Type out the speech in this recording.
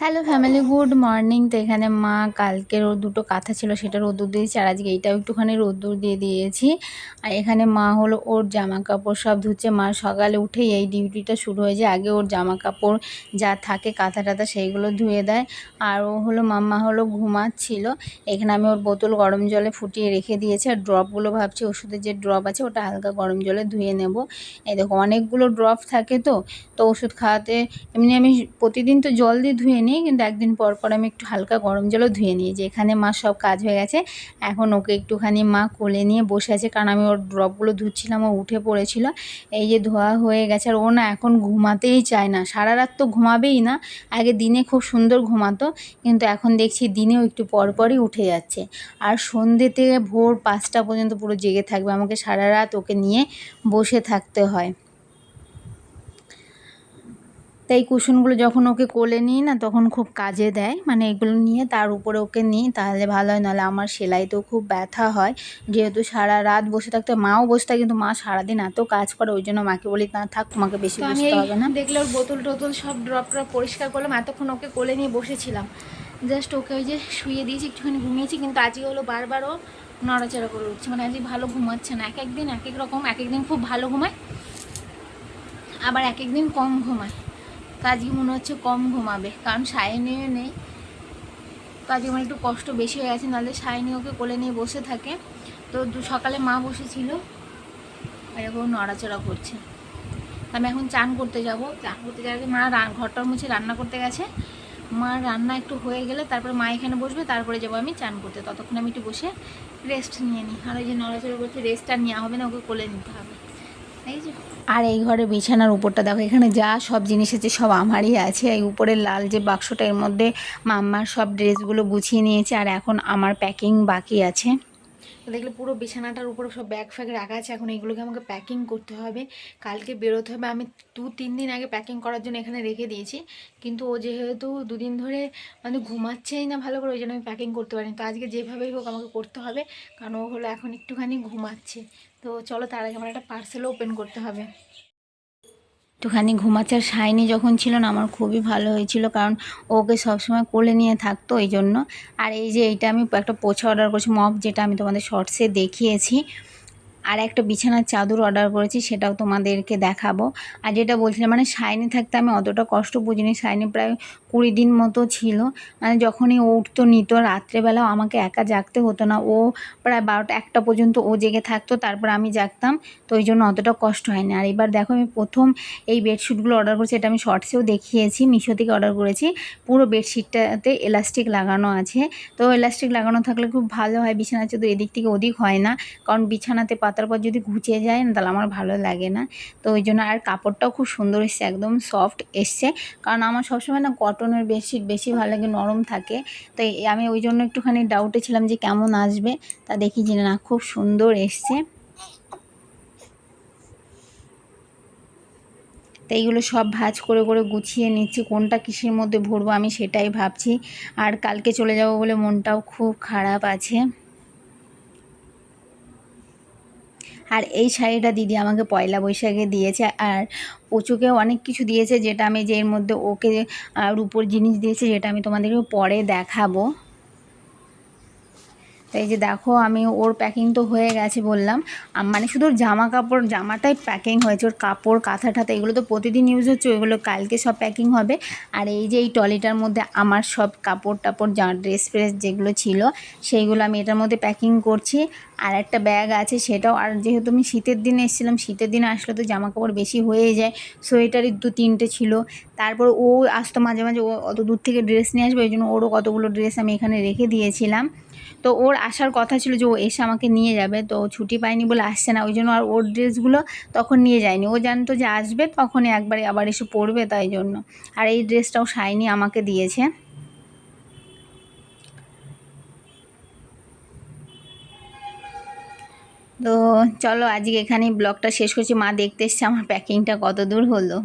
Hello family good morning তো এখানে মা কালকের ওর দুটো কাঁথা ছিল, সেটা রোদ্দুর দিয়েছি, আর আজকে এইটাও একটুখানি রোদ্দুর দিয়ে দিয়েছি। আর এখানে মা হলো ওর জামা কাপড় সব ধুচ্ছে। মা সকালে উঠেই এই ডিউটিটা শুরু হয়ে যায়। আগে ওর জামা কাপড় যা থাকে, কাঁথা টাথা সেইগুলো ধুয়ে দেয়। আর ও হলো, মাম্মা হলো ঘুমাচ্ছিল। এখানে আমি ওর বোতল গরম জলে ফুটিয়ে রেখে দিয়েছি। আর ড্রপগুলো ভাবছি ওষুধের যে ড্রপ আছে, ওটা হালকা গরম জলে ধুয়ে নেব। এই দেখো, অনেকগুলো ড্রপ থাকে তো তো ওষুধ খাওয়াতে এমনি আমি প্রতিদিন তো জল দিয়ে ধুয়ে নিই, কিন্তু একদিন পর পর আমি একটু হালকা গরম জলও ধুয়ে নিই যে এখানে মা সব কাজ হয়ে গেছে, এখন ওকে একটুখানি মা কোলে নিয়ে বসে আছে, কারণ আমি ওর ড্রপগুলো ধুচ্ছিলাম, ও উঠে পড়েছিল। এই যে ধোয়া হয়ে গেছে, আর ও না এখন ঘুমাতেই চায় না। সারা রাত তো ঘুমাবেই না, আগে দিনে খুব সুন্দর ঘুমাতো, কিন্তু এখন দেখছি দিনেও একটু পরপরই উঠে যাচ্ছে। আর সন্ধ্যে থেকে ভোর পাঁচটা পর্যন্ত পুরো জেগে থাকবে, আমাকে সারা রাত ওকে নিয়ে বসে থাকতে হয়। তাই কুশনগুলো যখন ওকে কোলে নিই না তখন খুব কাজে দেয়। মানে এগুলো নিয়ে তার উপরে ওকে নিই তাহলে ভালো হয় নাহলে আমার সেলাইতেও খুব ব্যথা হয়। যেহেতু সারা রাত বসে থাকতে মাও বসে থাকে কিন্তু মা সারাদিন এত কাজ করে ওই জন্য মাকে বলি না থাক তোমাকে বেশি বসতে হবে না। দেখলে ওর বোতল টোতল সব ড্রপ ড্রপ পরিষ্কার করলাম এতক্ষণ ওকে কোলে নিয়ে বসেছিলাম। জাস্ট ওকে ওই যে শুয়ে দিয়েছি একটুখানি ঘুমিয়েছি কিন্তু আজকে হলো বারবারও নড়াচড়া করে উঠছে। মানে আজকে ভালো ঘুমাচ্ছে না এক একদিন এক এক রকম এক একদিন খুব ভালো ঘুমায় আবার এক একদিন কম ঘুমায়। আজকে মনে হচ্ছে কম ঘুমাবে, কারণ সায়নিও নেই। তো আজকে আমার একটু কষ্ট বেশি হয়ে গেছে, নাহলে সায়নি ওকে কোলে নিয়ে বসে থাকে। তো সকালে মা বসেছিল এরকম নড়াচড়া করছে। আমি এখন চান করতে যাব। চান করতে যাওয়ার মা ঘরটার মুছে রান্না করতে গেছে। মা রান্না একটু হয়ে গেলে তারপরে মা এখানে বসবে, তারপরে যাব আমি চান করতে। ততক্ষণ আমি একটু বসে রেস্ট নিয়ে নিই। আর ওই যে নড়াচড়া করছে রেস্টটা নেওয়া হবে না, ওকে কোলে নিতে হবে। আর এই ঘরে বিছানার উপরটা দেখো, এখানে যা সব জিনিস আছে, সব আমারই আছে। এই উপরের লাল যে বাক্সটা, এর মধ্যে মাম্মার সব ড্রেসগুলো গুছিয়ে নিয়েছে, আর এখন আমার প্যাকিং বাকি আছে। দেখলে পুরো বিছানাটার উপরে সব ব্যাগ ফ্যাগ রাখা আছে, এখন এগুলোকে আমাকে প্যাকিং করতে হবে। কালকে বেরোতে হবে, আমি দু, তিন দিন আগে প্যাকিং করার জন্য এখানে রেখে দিয়েছি। কিন্তু ও যেহেতু দুদিন ধরে মানে ঘুমাচ্ছেই না ভালো করে, ওই জন্য আমি প্যাকিং করতে পারিনি। তো আজকে যেভাবেই হোক আমাকে করতে হবে, কারণ ও হলো এখন একটুখানি ঘুমাচ্ছে। তো চলো তার আগে আমার একটা পার্সেলও ওপেন করতে হবে। একটুখানি ঘুমাচার শাইনি যখন ছিল না, আমার খুবই ভালো হয়েছিল কারণ ওকে সবসময় কোলে নিয়ে থাকতো এই জন্য আর এই যে এইটা আমি একটা পোছা অর্ডার করছি মপ যেটা আমি তোমাদের শর্টসে দেখিয়েছি আর একটা বিছানার চাদর অর্ডার করেছি, সেটাও তোমাদেরকে দেখাবো। আর যেটা বলছিলাম মানে শাইনি থাকতে আমি অতটা কষ্ট বুঝিনি, শাইনি প্রায় কুড়ি দিন মতো ছিল। মানে যখনই ও উঠতো, নিত, রাত্রেবেলাও আমাকে একা জাগতে হতো না। ও প্রায় বারোটা, একটা পর্যন্ত ও জেগে থাকতো, তারপর আমি জাগতাম। তো ওই জন্য অতটা কষ্ট হয়নি। আর এবার দেখো, আমি প্রথম এই বেডশিটগুলো অর্ডার করেছি, এটা আমি শর্টসেও দেখিয়েছি, মিশো থেকে অর্ডার করেছি। পুরো বেডশিটটাতে এলাস্টিক লাগানো আছে। তো এলাস্টিক লাগানো থাকলে খুব ভালো হয় বিছানা চাদর এদিক থেকে ওদিক হয় না। কারণ বিছানাতে পাতার পর যদি ঘুচে যায় না, তাহলে আমার ভালো লাগে না। তো ওই জন্য আর কাপড়টাও খুব সুন্দর এসছে, একদম সফট এসছে। কারণ আমার সবসময় না কটনের বেডশিট বেশি ভালো লাগে, নরম থাকে। তো আমি ওই জন্য একটুখানি ডাউটে ছিলাম যে কেমন আসবে। তা দেখি যে না, খুব সুন্দর এসছে। তো এইগুলো সব ভাজ করে করে গুছিয়ে নিচ্ছি। কোনটা কিসের মধ্যে ভরবো আমি সেটাই ভাবছি। আর কালকে চলে যাব বলে মনটাও খুব খারাপ আছে। আর এই শাড়িটা দিদি আমাকে পয়লা বৈশাখে দিয়েছে আর পচুকে অনেক কিছু দিয়েছে যেটা আমি যে এর মধ্যে ওকে রূপোর জিনিস দিয়েছে যেটা আমি তোমাদেরকে পরে দেখাবো। এই যে দেখো, আমি ওর প্যাকিং তো হয়ে গেছে বললাম। মানে শুধু জামা কাপড়, জামাটাই প্যাকিং হয়েছে। ওর কাপড়, কাঁথা, ঠাথা, এগুলো তো প্রতিদিন ইউজ হচ্ছে, ওইগুলো কালকে সব প্যাকিং হবে। আর এই যে এই টলিটার মধ্যে আমার সব কাপড় টাপড়, যা ড্রেস ফ্রেস যেগুলো ছিল, সেইগুলো আমি এটার মধ্যে প্যাকিং করছি। আর একটা ব্যাগ আছে, সেটাও, আর যেহেতু আমি শীতের দিনে এসেছিলাম, শীতের দিনে আসলে তো জামা কাপড় বেশি হয়ে যায়। সোয়েটারই দু, তিনটে ছিল। তারপর ও আসতো মাঝে মাঝে ও অত দূর থেকে ড্রেস নিয়ে আসবে, ওই জন্য ওরও কতগুলো ড্রেস আমি এখানে রেখে দিয়েছিলাম। তো ওর আসার কথা ছিল যে ও এসে আমাকে নিয়ে যাবে, তো ছুটি পায়নি বলে আসছে না। ওই জন্য আর ওর ড্রেসগুলো তখন নিয়ে যায়নি। ও জানতো যে আসবে, তখনই একবারে আবার এসে পড়বে তাই জন্য। আর এই ড্রেসটাও শাইনি আমাকে দিয়েছে। তো চলো, আজকে এখানেই ব্লগটা শেষ করছি। মা দেখতে এসছে, আমার প্যাকিংটা কত দূর হলো।